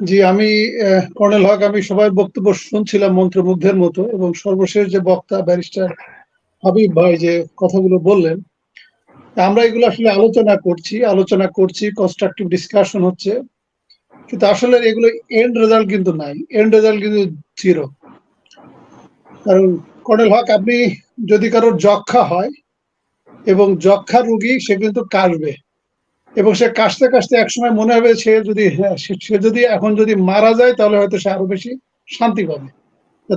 জি, আমি কর্নেল হক, আমি সবাই বক্তব্য শুনছিলাম মন্ত্রমুগ্ধের মতো এবং সর্বশেষ যে বক্তা, ব্যারিস্টার হাবিব ভাই যে কথাগুলো বললেন, আমরা এগুলো আসলে আলোচনা করছি আলোচনা করছি কনস্ট্রাকটিভ ডিসকাশন হচ্ছে। কিন্তু আসলে এগুলো এন্ড রেজাল্ট কিন্তু নাই এন্ড রেজাল্ট কিন্তু জিরো কারণ কর্নেল হক, আপনি যদি কারোর যক্ষা হয় এবং যক্ষা রুগী, সে কিন্তু কাশবে। এবং সে কাশতে কাশতে একসময় মনে হবে সে যদি, সে- সে যদি এখন যদি মারা যায়, তাহলে হয়তো সে আরও বেশি শান্তি পাবে।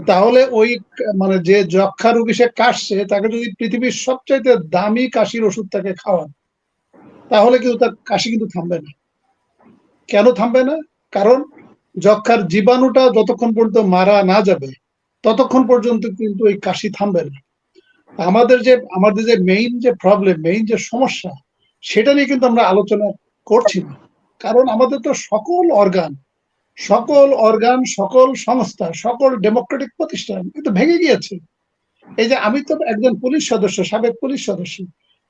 তাহলে ওই মানে যে যক্ষা রুগী সে কাশছে, তাকে যদি পৃথিবীর সবচাইতে দামি কাশির ওষুধ তাকে খাওয়ান, তাহলে কিন্তু তার কাশি কিন্তু থামবে না। কেন থামবে না? কারণ যক্ষার জীবাণুটা যতক্ষণ পর্যন্ত মারা না যাবে, ততক্ষণ পর্যন্ত কিন্তু ওই কাশি থামবে না। আমাদের যে আমাদের যে মেইন যে প্রবলেম মেইন যে সমস্যা সেটা নিয়ে কিন্তু আমরা আলোচনা করছি না। কারণ আমাদের তো সকল অর্গান সকল অর্গান সকল সংস্থা, সকল ডেমোক্রেটিক প্রতিষ্ঠান কিন্তু ভেঙে গিয়েছে। এই যে আমি তো একজন পুলিশ সদস্য, সাবেক পুলিশ সদস্য।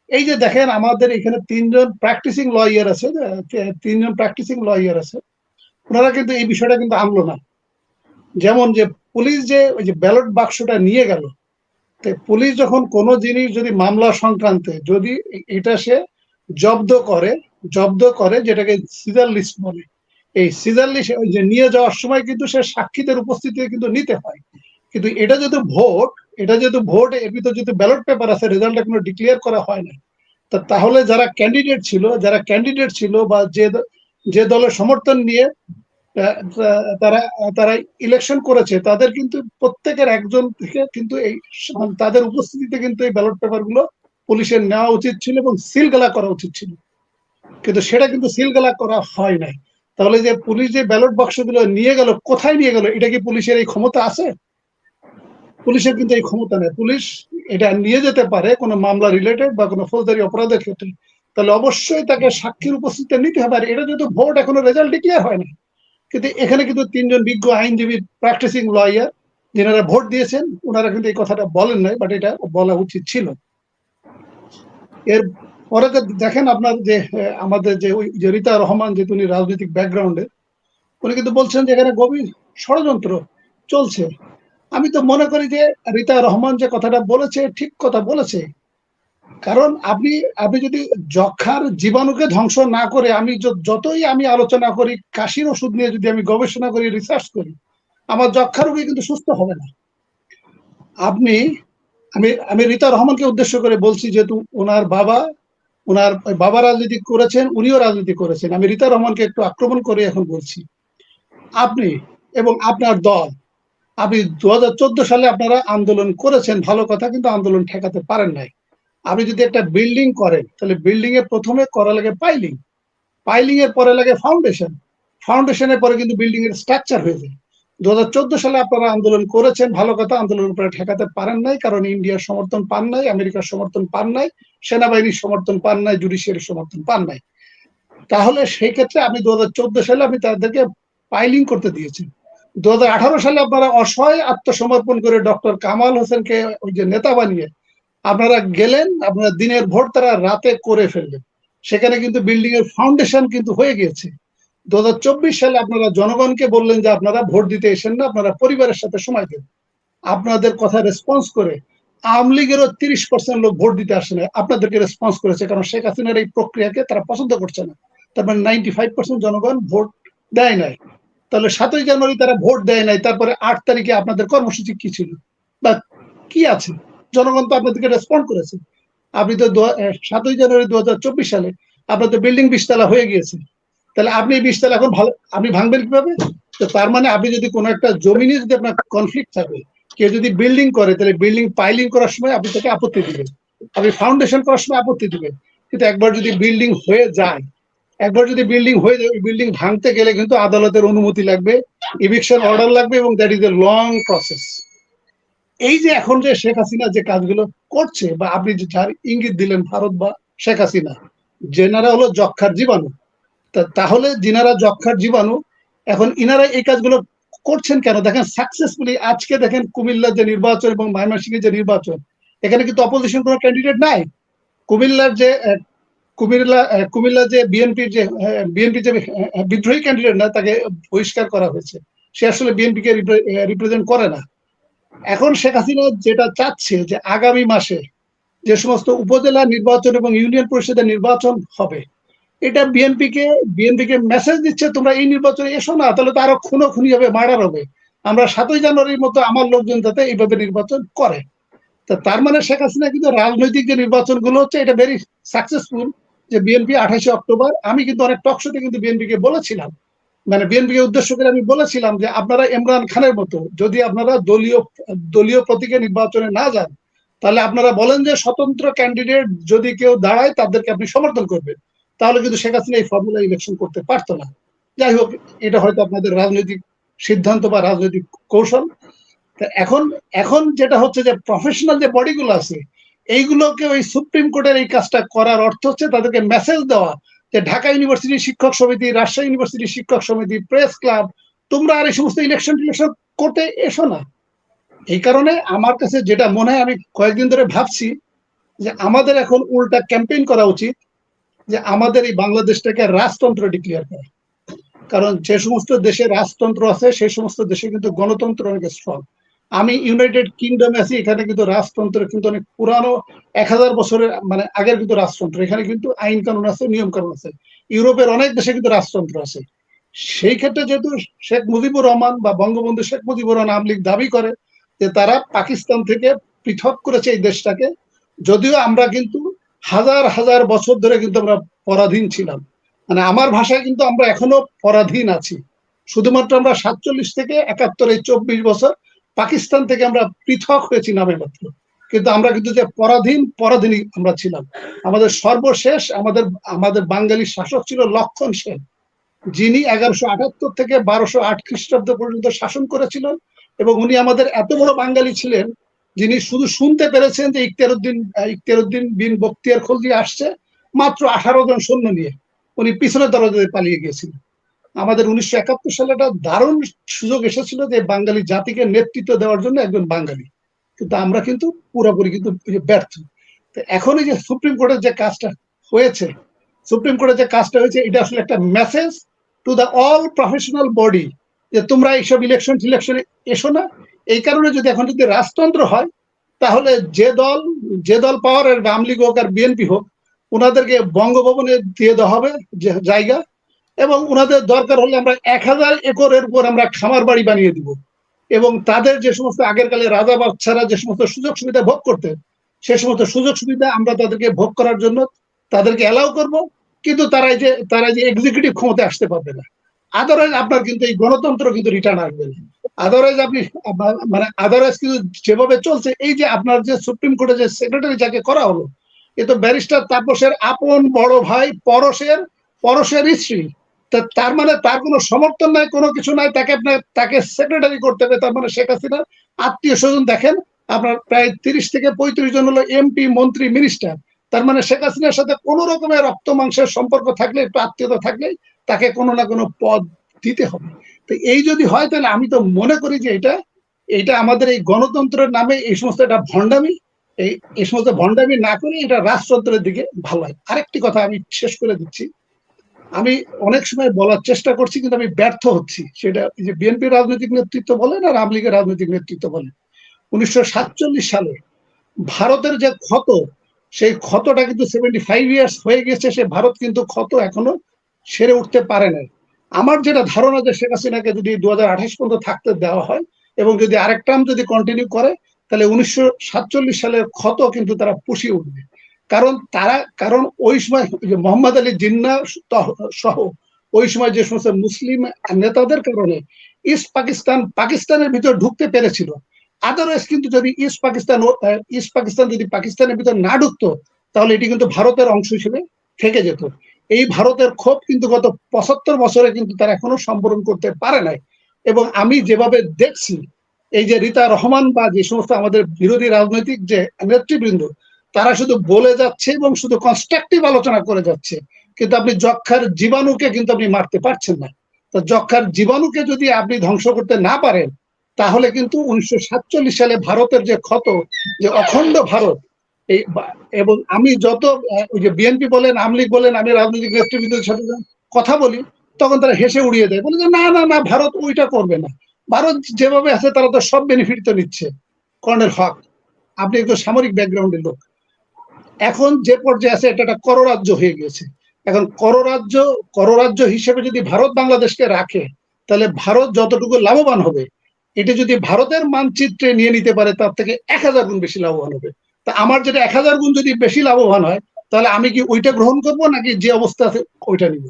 এই যে দেখেন আমাদের এখানে তিনজন প্র্যাকটিসিং লয়ার আছে তিনজন প্র্যাকটিসিং লয়ার আছে। ওনারা কিন্তু এই বিষয়টা কিন্তু আনলো না। যেমন যে পুলিশ যে ওই যে ব্যালট বাক্সটা নিয়ে গেল পুলিশ যখন কোনো জিনিস যদি মামলা সংক্রান্তে যদি এটা সে জব্দ করে জব্দ করে যেটাকে সিজার লিস্ট বলে। এই সিজার লিস্ট ওই যে নিয়ে যাওয়ার সময় কিন্তু সে সাক্ষীদের উপস্থিতিতে কিন্তু নিতে হয়। কিন্তু এটা যেহেতু ভোট, এটা যেহেতু ভোট, এর ভিতর যেহেতু ব্যালট পেপার আছে রেজাল্ট এখনও ডিক্লেয়ার করা হয় না, তা তাহলে যারা ক্যান্ডিডেট ছিল, যারা ক্যান্ডিডেট ছিল বা যে যে দলের সমর্থন নিয়ে তারা তারা ইলেকশন করেছে, তাদের কিন্তু প্রত্যেকের একজন থেকে কিন্তু এই তাদের উপস্থিতিতে কিন্তু এই ব্যালট পেপারগুলো পুলিশের নেওয়া উচিত ছিল এবং সিলগালা করা উচিত ছিল। কিন্তু সেটা কিন্তু সিলগালা করা হয় নাই। তাহলে যে পুলিশ যে ব্যালট বাক্সগুলো নিয়ে গেল, কোথায় নিয়ে গেল? এটা কি পুলিশের এই ক্ষমতা আছে? পুলিশের কিন্তু এই ক্ষমতা নেই। পুলিশ এটা নিয়ে যেতে পারে কোনো মামলা রিলেটেড বা কোনো ফৌজদারি অপরাধের ক্ষেত্রে। তাহলে অবশ্যই তাকে সাক্ষীর উপস্থিতি নিতে হবে। আর এটা যেহেতু ভোট, এখনও রেজাল্ট ডিক্লেয়ার হয় না কিন্তু এখানে কিন্তু তিনজন বিজ্ঞ আইনজীবী প্র্যাকটিসিং লয়ার যারা ভোট দিয়েছেন ওনারা কিন্তু এই কথাটা বলেন নাই বাট এটা বলা উচিত ছিল। এর পরে দেখেন আপনার যে আমাদের যে ওই যে রীতা রহমান, যে উনি রাজনৈতিক ব্যাকগ্রাউন্ডে উনি কিন্তু বলছেন যে এখানে গভীর ষড়যন্ত্র চলছে। আমি তো মনে করি যে রীতা রহমান যে কথাটা বলেছে, ঠিক কথা বলেছে। কারণ আপনি আপনি যদি যক্ষার জীবাণুকে ধ্বংস না করে আমি যতই আমি আলোচনা করি, কাশির ওষুধ নিয়ে যদি আমি গবেষণা করি রিসার্চ করি, আমার যক্ষা রোগী কিন্তু সুস্থ হবে না। আপনি আমি আমি রীতা রহমানকে উদ্দেশ্য করে বলছি যেহেতু ওনার বাবা ওনার বাবা রাজনীতি করেছেন, উনিও রাজনীতি করেছেন। আমি রীতা রহমানকে একটু আক্রমণ করে এখন বলছি। আপনি এবং আপনার দল, আপনি দু হাজার চোদ্দ সালে আপনারা আন্দোলন করেছেন, ভালো কথা, কিন্তু আন্দোলন ঠেকাতে পারেন নাই। আপনি যদি একটা বিল্ডিং করেন, তাহলে বিল্ডিং এর প্রথমে করা লাগে পাইলিং। পাইলিং এর পরে লাগে ফাউন্ডেশন। ফাউন্ডেশনের পরে কিন্তু বিল্ডিং এর স্ট্রাকচার হয়ে যায়। দু হাজার চোদ্দ সালে আপনারা আন্দোলন করেছেন, ভালো কথা, আন্দোলন করে ঠেকাতে পারেন নাই, কারণ ইন্ডিয়ার সমর্থন পান নাই, আমেরিকার সমর্থন পান নাই, সেনাবাহিনীর সমর্থন পান নাই জুডিশিয়ারির সমর্থন পান নাই। তাহলে সেই ক্ষেত্রে আপনি দু সালে আপনি তাদেরকে পাইলিং করতে দিয়েছেন। দু হাজার আঠারো সালে আপনারা অসহায় আত্মসমর্পণ করে ডক্টর কামাল হোসেনকে ওই যে নেতা বানিয়ে আপনারা গেলেন, আপনারা দিনের ভোট তারা রাতে করে ফেললেন। সেখানে কিন্তু বিল্ডিং এর ফাউন্ডেশন কিন্তু হয়ে গিয়েছে। দু হাজার চব্বিশ সালে আপনারা জনগণকে বললেন যে আপনারা ভোট দিতে এসেন না, আপনারা পরিবারের সাথে সময় দেন। আপনাদের কথা রেসপন্স করে আওয়ামী লীগেরও তিরিশ পার্সেন্ট লোক ভোট দিতে আসে না আপনাদেরকে রেসপন্স করেছে, কারণ শেখ হাসিনার এই প্রক্রিয়াকে তারা পছন্দ করছে না। তার মানে নাইনটি ফাইভ পার্সেন্ট জনগণ ভোট দেয় নাই। তাহলে সাতই জানুয়ারি তারা ভোট দেয় নাই, তারপরে আট তারিখে আপনাদের কর্মসূচি কি ছিল? বা কি আছে? জনগণ তো আপনাদেরকে রেসপন্ড করেছে। আপনি তো সাতই জানুয়ারি দু হাজার চব্বিশ সালে আপনার তো বিল্ডিং বিশতলা হয়ে গিয়েছে। তাহলে আপনি এই বিশতলা এখন ভালো, আপনি ভাঙবেন কীভাবে? তো তার মানে আপনি যদি কোনো একটা জমি যদি আপনার কনফ্লিক্ট থাকে, কেউ যদি বিল্ডিং করে, তাহলে বিল্ডিং পাইলিং করার সময় আপনি তাকে আপত্তি দিবেন। আপনি ফাউন্ডেশন করার সময় আপত্তি দিবেন। কিন্তু একবার যদি বিল্ডিং হয়ে যায়, একবার যদি বিল্ডিং হয়ে যায় বিল্ডিং ভাঙতে গেলে কিন্তু আদালতের অনুমতি লাগবে ইভিকশন অর্ডার লাগবে এবং that is a long process এই যে এখন যে শেখ হাসিনা যে কাজগুলো করছে বা আপনি যে যার ইঙ্গিত দিলেন ভারত বা শেখ হাসিনা জেনারা হলো যক্ষার জীবাণু। তাহলে যিনারা যক্ষার জীবাণু, এখন ইনারা এই কাজগুলো করছেন কেন? দেখেন সাকসেসফুলি আজকে দেখেন কুমিল্লার যে নির্বাচন এবং ময়মনসিংহের যে নির্বাচন, এখানে কিন্তু অপোজিশন কোনো ক্যান্ডিডেট নাই। কুমিল্লার যে কুমিল্লা কুমিল্লা যে বিএনপির যে বিএনপি যে বিদ্রোহী ক্যান্ডিডেট না, তাকে বহিষ্কার করা হয়েছে। সে আসলে বিএনপি কে রিপ্রেজেন্ট করে না। এখন শেখ হাসিনা যেটা চাচ্ছে যে আগামী মাসে যে সমস্ত উপজেলা নির্বাচন এবং ইউনিয়ন পরিষদের নির্বাচন হবে এটা বিএনপি কে বিএনপি কে মেসেজ দিচ্ছে, তোমরা এই নির্বাচনে এসো না, তাহলে তো আরও খুনো খুনি হবে, মার্ডার হবে। আমরা সাতই জানুয়ারির মতো আমার লোকজন যাতে এইভাবে নির্বাচন করে। তা তার মানে শেখ হাসিনা কিন্তু রাজনৈতিক যে নির্বাচনগুলো হচ্ছে, এটা ভেরি সাকসেসফুল যে বিএনপি আঠাশে অক্টোবর, আমি কিন্তু অনেক টকশোতে কিন্তু বিএনপি কে বলেছিলাম। মানে বিএনপি কে উদ্দেশ্য করে আমি বলেছিলাম যে, আপনারা ইমরান খানের মতো, যদি আপনারা দলীয় দলীয় প্রতীকে নির্বাচনে না যান, তাহলে আপনারা বলেন যে স্বতন্ত্র ক্যান্ডিডেট যদি কেউ দাঁড়ায়, তাদেরকে আপনি সমর্থন করবেন। তাহলে কিন্তু শেখ হাসিনা এই ফর্মুলা ইলেকশন করতে পারতো না। যাই হোক, এটা হয়তো আপনাদের রাজনৈতিক সিদ্ধান্ত বা রাজনৈতিক কৌশল। তা এখন এখন যেটা হচ্ছে যে প্রফেশনাল যে বডিগুলো আছে এইগুলোকে ওই সুপ্রিম কোর্টের এই কাজটা করার অর্থ হচ্ছে তাদেরকে মেসেজ দেওয়া যে ঢাকা ইউনিভার্সিটি শিক্ষক সমিতি, রাজশাহী ইউনিভার্সিটি শিক্ষক সমিতি প্রেস ক্লাব তোমরা আর এই সমস্ত ইলেকশন টিলেকশন করতে এসো না। এই কারণে আমার কাছে যেটা মনে হয়, আমি কয়েকদিন ধরে ভাবছি যে আমাদের এখন উল্টা ক্যাম্পেইন করা উচিত। যে আমাদের এই বাংলাদেশটাকে রাজতন্ত্র ডিক্লেয়ার করা। কারণ যে সমস্ত দেশে রাজতন্ত্র আছে, সেই সমস্ত দেশে কিন্তু গণতন্ত্র অনেক স্ট্রং আমি ইউনাইটেড কিংডমে আছি, এখানে কিন্তু রাজতন্ত্র কিন্তু অনেক পুরানো, এক হাজার বছরের মানে আগের কিন্তু রাজতন্ত্র। এখানে কিন্তু আইন কানুন আছে, নিয়ম কানুন আছে। ইউরোপের অনেক দেশে কিন্তু রাজতন্ত্র আছে। সেই ক্ষেত্রে যেহেতু শেখ মুজিবুর রহমান বা বঙ্গবন্ধু শেখ মুজিবুর রহমান আওয়ামী লীগ দাবি করে যে তারা পাকিস্তান থেকে পৃথক করেছে এই দেশটাকে, যদিও আমরা কিন্তু হাজার হাজার বছর ধরে কিন্তু আমরা পরাধীন ছিলাম। মানে আমার ভাষায় কিন্তু আমরা এখনও পরাধীন আছি। শুধুমাত্র আমরা সাতচল্লিশ থেকে একাত্তর, এই চব্বিশ বছর পাকিস্তান থেকে আমরা পৃথক হয়েছি নামে মাত্র। কিন্তু আমরা কিন্তু যে পরাধীন পরাধীনই আমরা ছিলাম। আমাদের সর্বশেষ আমাদের আমাদের বাঙালি শাসক ছিল লক্ষণ সেন। যিনি এগারোশো আটাত্তর থেকে বারোশো আট খ্রিস্টাব্দ পর্যন্ত শাসন করেছিলেন এবং উনি আমাদের এত বড় বাঙালি ছিলেন যিনি শুধু শুনতে পেরেছেন যে ইখতিয়ারউদ্দিন ইখতিয়ারউদ্দিন বিন বক্তিয়ার খলজি আসছে, মাত্র আঠারো জন সৈন্য নিয়ে। উনি পিছনের দরজায় পালিয়ে গিয়েছিলেন আমাদের উনিশশো একাত্তর সালে একটা দারুণ সুযোগ এসেছিল যে বাঙালি জাতিকে নেতৃত্ব দেওয়ার জন্য একজন বাঙালি। কিন্তু আমরা কিন্তু পুরোপুরি কিন্তু ব্যর্থ। তো এখন এই যে সুপ্রিম কোর্টের যে কাজটা হয়েছে, সুপ্রিম কোর্টের যে কাজটা হয়েছে, এটা আসলে একটা message to the all professional body যে তোমরা এইসব ইলেকশন টিলেকশনে এসো না এই কারণে যদি এখন যদি রাজতন্ত্র হয়, তাহলে যে দল যে দল পাওয়ার আওয়ামী লীগ হোক আর বিএনপি হোক ওনাদেরকে বঙ্গভবনে দিয়ে দেওয়া হবে জায়গা এবং ওনাদের দরকার হলে আমরা এক হাজার একরের উপর আমরা খামার বাড়ি বানিয়ে দিব। এবং তাদের যে সমস্ত আগের কালে রাজা বাচ্চারা যে সমস্ত সুযোগ সুবিধা ভোগ করতেন সে সমস্ত সুযোগ সুবিধা আমরা তাদেরকে ভোগ করার জন্য তাদেরকে অ্যালাউ করব, কিন্তু তারা যে তারা যে এক্সিকিউটিভ ক্ষমতায় আসতে পারবে না। আদারওয়াইজ আপনার কিন্তু এই গণতন্ত্র কিন্তু রিটার্ন আসবে না। আদারওয়াইজ আপনি মানে আদারওয়াইজ কিন্তু যেভাবে চলছে, এই যে আপনার যে সুপ্রিম কোর্টে যে সেক্রেটারি যাকে করা হলো, এ তো ব্যারিস্টার তাপসের আপন বড় ভাই পরশের পরশের স্ত্রী। তার মানে তার কোনো সমর্থন নাই, কোনো কিছু নাই, তাকে আপনার তাকে সেক্রেটারি করতে হবে, তার মানে শেখ হাসিনা। আত্মীয় স্বজন দেখেন, আপনার প্রায় তিরিশ থেকে পঁয়ত্রিশ জন হলো এমপি মন্ত্রী মিনিস্টার তার মানে শেখ হাসিনার সাথে কোন রকমের রক্ত মাংসের সম্পর্ক থাকলে, একটু আত্মীয়তা থাকলে তাকে কোনো না কোনো পদ দিতে হবে। তো এই যদি হয়, তাহলে আমি তো মনে করি যে এটা এটা আমাদের এই গণতন্ত্রের নামে এই সমস্ত একটা ভণ্ডামি, এই এই সমস্ত ভণ্ডামি না করে এটা রাজতন্ত্রের দিকে ভালো হয়। আরেকটি কথা আমি শেষ করে দিচ্ছি। আমি অনেক সময় বলার চেষ্টা করছি, কিন্তু আমি ব্যর্থ হচ্ছি। সেটা যে বিএনপি রাজনৈতিক নেতৃত্ব বলেন আর আওয়ামী লীগের রাজনৈতিক নেতৃত্ব বলেন। উনিশশো সাতচল্লিশ সালে ভারতের যে ক্ষত, সেই ক্ষতটা কিন্তু সেভেন্টি ফাইভ ইয়ার্স হয়ে গেছে। সে ভারত কিন্তু ক্ষত এখনও সেরে উঠতে পারে নাই। আমার যেটা ধারণা যে শেখ হাসিনাকে যদি দু হাজার আঠাশ পর্যন্ত থাকতে দেওয়া হয় এবং যদি আরেক টার্ম যদি কন্টিনিউ করে, তাহলে উনিশশো সালের ক্ষত কিন্তু তারা পুষিয়ে উঠবে। কারণ তারা, কারণ ওই সময় মোহাম্মদ আলী জিন্না সহ ওই সময় যে সমস্ত মুসলিম নেতাদের কারণে ইস্ট পাকিস্তান, পাকিস্তানের ভিতর ঢুকতে পেরেছিল। আদারওয়াইজ কিন্তু যদি ইস্ট পাকিস্তান ইস্ট পাকিস্তান যদি পাকিস্তানের ভিতর না ঢুকতো, তাহলে এটি কিন্তু ভারতের অংশ হিসেবে থেকে যেত। এই ভারতের ক্ষোভ কিন্তু গত পঁচাত্তর বছরে কিন্তু তারা এখনও সম্বরণ করতে পারে নাই। এবং আমি যেভাবে দেখছি, এই যে রীতা রহমান বা যে সমস্ত আমাদের বিরোধী রাজনৈতিক যে নেতৃবৃন্দ, তারা শুধু বলে যাচ্ছে এবং শুধু কনস্ট্রাকটিভ আলোচনা করে যাচ্ছে। কিন্তু আপনি যক্ষার জীবাণুকে কিন্তু আপনি মারতে পারছেন না। তো যক্ষার জীবাণুকে যদি আপনি ধ্বংস করতে না পারেন, তাহলে কিন্তু উনিশশো সাতচল্লিশ সালে ভারতের যে ক্ষত, যে অখণ্ড ভারত এবং আমি যত ওই যে বিএনপি বলেন আমলিগ বলেন, আমি রাজনৈতিক নেতৃবৃন্দের সাথে কথা বলি, তখন তারা হেসে উড়িয়ে দেয়। বলে যে, না না না, ভারত ওইটা করবে না। ভারত যেভাবে আছে, তারা তো সব বেনিফিট তো নিচ্ছে। কর্নেল হক, আপনি একটু সামরিক ব্যাকগ্রাউন্ডের লোক। এখন যে পর্যায়ে আছে, এটা একটা কররাজ্য হয়ে গেছে এখন কররাজ্য কররাজ্য হিসেবে যদি ভারত বাংলাদেশকে রাখে, তাহলে ভারত যতটুকু লাভবান হবে, এটা যদি ভারতের মানচিত্রে নিয়ে নিতে পারে, তার থেকে এক হাজার গুণ বেশি লাভবান হবে। তা আমার যেটা এক হাজার গুণ যদি বেশি লাভবান হয়, তাহলে আমি কি ওইটা গ্রহণ করব নাকি যে অবস্থা আছে ওইটা নিব?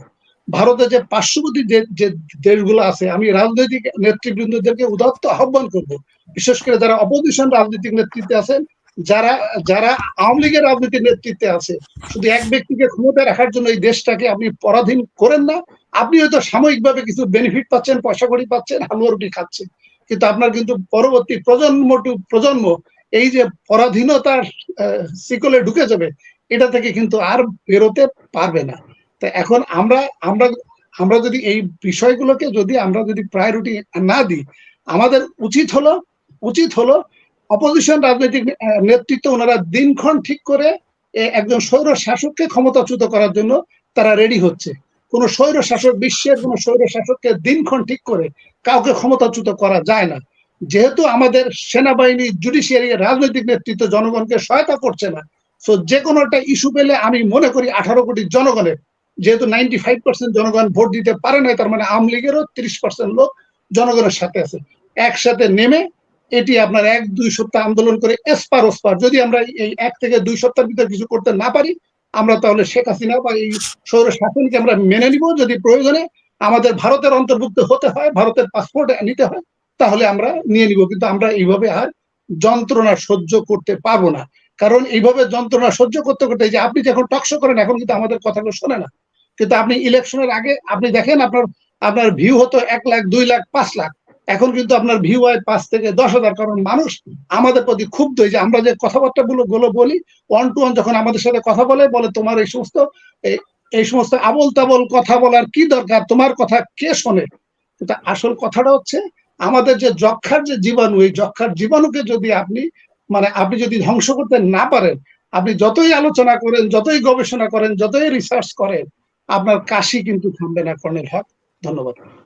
ভারতের যে পার্শ্ববর্তী যে দেশগুলো আছে, আমি রাজনৈতিক নেতৃবৃন্দদেরকে উদাত্ত আহ্বান করব। বিশেষ করে যারা অপোজিশন রাজনৈতিক নেতৃত্বে আছেন, যারা যারা আওয়ামী লীগের রাজনীতির নেতৃত্বে আছে, শুধু এক ব্যক্তিকে ক্ষমতায় রাখার জন্য এই দেশটাকে আপনি পরাধীন করেন না। আপনি হয়তো সাময়িকভাবে কিছু বেনিফিট পাচ্ছেন, পয়সা কড়ি পাচ্ছেন, হালুয়া রুটি খাচ্ছেন। কিন্তু আপনার কিন্তু পরবর্তী প্রজন্ম টু প্রজন্ম এই যে পরাধীনতার শিকলে ঢুকে যাবে, এটা থেকে কিন্তু আর বেরোতে পারবে না। তা এখন আমরা আমরা আমরা যদি এই বিষয়গুলোকে যদি আমরা যদি প্রায়োরিটি না দিই, আমাদের উচিত হলো উচিত হলো অপোজিশন রাজনৈতিক নেতৃত্ব ওনারা দিনক্ষণ ঠিক করে একজন স্বৈর শাসককে ক্ষমতাচ্যুত করার জন্য তারা রেডি হচ্ছে। কোন স্বৈর শাসক, বিশ্বের কোন স্বৈর শাসককে দিনক্ষণ ঠিক করে কাউকে ক্ষমতাচ্যুত করা যায় না। যেহেতু আমাদের সেনাবাহিনী জুডিশিয়ারি রাজনৈতিক নেতৃত্ব জনগণকে সহায়তা করছে না তো যে কোনো একটা ইস্যু পেলে আমি মনে করি আঠারো কোটি জনগণের, যেহেতু নাইনটি ফাইভ পার্সেন্ট জনগণ ভোট দিতে পারে না তার মানে আওয়ামী লীগেরও তিরিশ পার্সেন্ট লোক জনগণের সাথে আছে। একসাথে নেমে এটি আপনার এক, দুই সপ্তাহ আন্দোলন করে এসপার ওসপার, যদি আমরা এই এক থেকে দুই সপ্তাহের ভিতরে কিছু করতে না পারি, আমরা তাহলে শেখ হাসিনা বা এই সৌর শাসনকে আমরা মেনে নিব, যদি প্রয়োজনে আমাদের ভারতের অন্তর্ভুক্ত হতে হয়, ভারতের পাসপোর্ট নিতে হয় তাহলে আমরা নিয়ে নিব। কিন্তু আমরা এইভাবে আর যন্ত্রণা সহ্য করতে পারব না। কারণ এইভাবে যন্ত্রণা সহ্য করতে করতে যে আপনি যখন টকশো করেন, এখন কিন্তু আমাদের কথাগুলো শোনে না। কিন্তু আপনি ইলেকশনের আগে আপনি দেখেন আপনার আপনার ভিউ হতো এক লাখ, দুই লাখ, পাঁচ লাখ। এখন কিন্তু আপনার ভিউ হয় পাঁচ থেকে দশ হাজার। কারণ মানুষ আমাদের প্রতি ক্ষুব্ধ। যে আমরা যে কথাবার্তা গুলো গুলো বলি ওয়ান টু ওয়ান যখন আমাদের সাথে কথা বলে বলে তোমার এই সমস্ত এই সমস্ত আবল তাবল কথা বলার কি দরকার? তোমার কথা কে শোনে? কিন্তু আসল কথাটা হচ্ছে আমাদের যে যক্ষার যে জীবাণু, এই যক্ষার জীবাণুকে যদি আপনি মানে আপনি যদি ধ্বংস করতে না পারেন, আপনি যতই আলোচনা করেন, যতই গবেষণা করেন, যতই রিসার্চ করেন, আপনার কাশি কিন্তু থামবে না কর্নেল হক। ধন্যবাদ।